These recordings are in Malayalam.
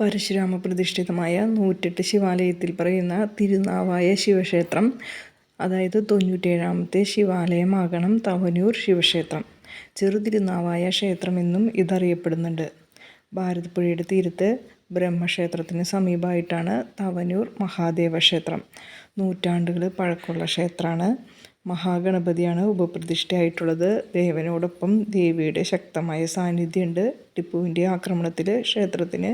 പരശുരാമ പ്രതിഷ്ഠിതമായ നൂറ്റെട്ട് ശിവാലയത്തിൽ പറയുന്ന തിരുനാവായ ശിവക്ഷേത്രം അതായത് തൊണ്ണൂറ്റേഴാമത്തെ ശിവാലയമാകണം തവനൂർ ശിവക്ഷേത്രം. ചെറുതിരുനാവായ ക്ഷേത്രമെന്നും ഇതറിയപ്പെടുന്നുണ്ട്. ഭാരതപ്പുഴയുടെ തീരത്ത് ബ്രഹ്മക്ഷേത്രത്തിന് സമീപമായിട്ടാണ് തവനൂർ മഹാദേവ ക്ഷേത്രം നൂറ്റാണ്ടുകൾ പഴക്കമുള്ള ക്ഷേത്രമാണ്. മഹാഗണപതിയാണ് ഉപപ്രതിഷ്ഠയായിട്ടുള്ളത്. ദേവനോടൊപ്പം ദേവിയുടെ ശക്തമായ സാന്നിധ്യമുണ്ട്. ടിപ്പുവിന്റെ ആക്രമണത്തിൽ ക്ഷേത്രത്തിന്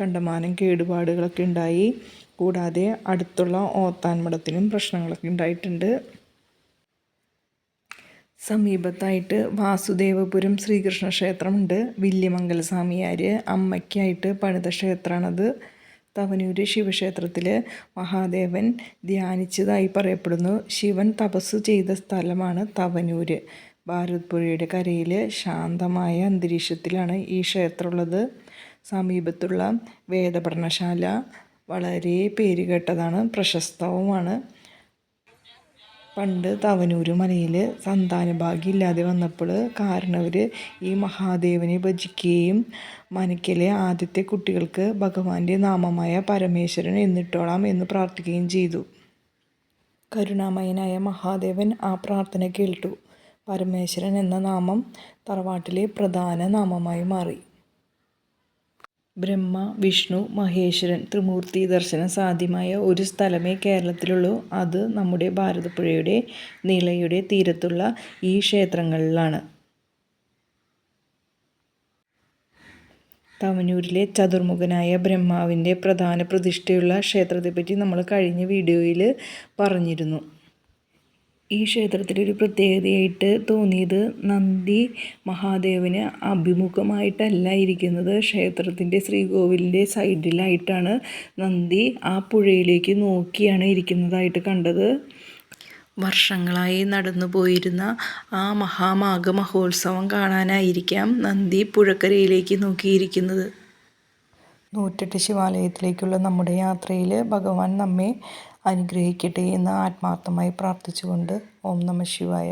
കണ്ടമാനം കേടുപാടുകളൊക്കെ ഉണ്ടായി. കൂടാതെ അടുത്തുള്ള ഓത്താൻമടത്തിനും പ്രശ്നങ്ങളൊക്കെ ഉണ്ടായിട്ടുണ്ട്. സമീപത്തായിട്ട് വാസുദേവപുരം ശ്രീകൃഷ്ണ ക്ഷേത്രമുണ്ട് വില്യമംഗല സ്വാമിയാർ അമ്മയ്ക്കായിട്ട് പണിത ക്ഷേത്രമാണത് തവനൂര് ശിവക്ഷേത്രത്തിൽ മഹാദേവൻ ധ്യാനിച്ചതായി പറയപ്പെടുന്നു. ശിവൻ തപസ് ചെയ്ത സ്ഥലമാണ് തവനൂര്. ഭാരത് പുഴയുടെ കരയിൽ ശാന്തമായ അന്തരീക്ഷത്തിലാണ് ഈ ക്ഷേത്രമുള്ളത്. സമീപത്തുള്ള വേദപഠനശാല വളരെ പേരുകേട്ടതാണ് പ്രശസ്തവുമാണ്. പണ്ട് തവനൂർ മലയിൽ സന്താനഭാഗ്യം ഇല്ലാതെ വന്നപ്പോൾ കാരണവർ ഈ മഹാദേവനെ ഭജിക്കുകയും മനക്കിലെ ആദ്യത്തെ കുട്ടികൾക്ക് ഭഗവാന്റെ നാമമായ പരമേശ്വരൻ എന്നിട്ടോളാം എന്ന് പ്രാർത്ഥിക്കുകയും ചെയ്തു. കരുണാമയനായ മഹാദേവൻ ആ പ്രാർത്ഥന കേൾട്ടു പരമേശ്വരൻ എന്ന നാമം തറവാട്ടിലെ പ്രധാന നാമമായി മാറി. ബ്രഹ്മ വിഷ്ണു മഹേശ്വരൻ ത്രിമൂർത്തി ദർശനം സാധ്യമായ ഒരു സ്ഥലമേ കേരളത്തിലുള്ളൂ. അത് നമ്മുടെ ഭാരതപ്പുഴയുടെ നീളയുടെ തീരത്തുള്ള ഈ ക്ഷേത്രങ്ങളിലാണ്. തവനൂരിലെ ചതുർമുഖനായ ബ്രഹ്മാവിന്റെ പ്രധാന പ്രതിഷ്ഠയുള്ള ക്ഷേത്രത്തെപ്പറ്റി നമ്മൾ കഴിഞ്ഞ വീഡിയോയിൽ പറഞ്ഞിരുന്നു. ഈ ക്ഷേത്രത്തിലൊരു പ്രത്യേകതയായിട്ട് തോന്നിയത് നന്ദി മഹാദേവന് അഭിമുഖമായിട്ടല്ല ഇരിക്കുന്നത്. ക്ഷേത്രത്തിന്റെ ശ്രീകോവിലിന്റെ സൈഡിലായിട്ടാണ് നന്ദി ആ പുഴയിലേക്ക് നോക്കിയാണ് ഇരിക്കുന്നതായിട്ട് കണ്ടത്. വർഷങ്ങളായി നടന്നു പോയിരുന്ന ആ മഹാമാഘ മഹോത്സവം കാണാനായിരിക്കാം നന്ദി പുഴക്കരയിലേക്ക് നോക്കിയിരിക്കുന്നത്. നൂറ്റെട്ട് ശിവാലയത്തിലേക്കുള്ള നമ്മുടെ യാത്രയിൽ ഭഗവാൻ നമ്മെ അനുഗ്രഹിക്കട്ടെ എന്ന് ആത്മാർത്ഥമായി പ്രാർത്ഥിച്ചുകൊണ്ട് ഓം നമ ശിവായ.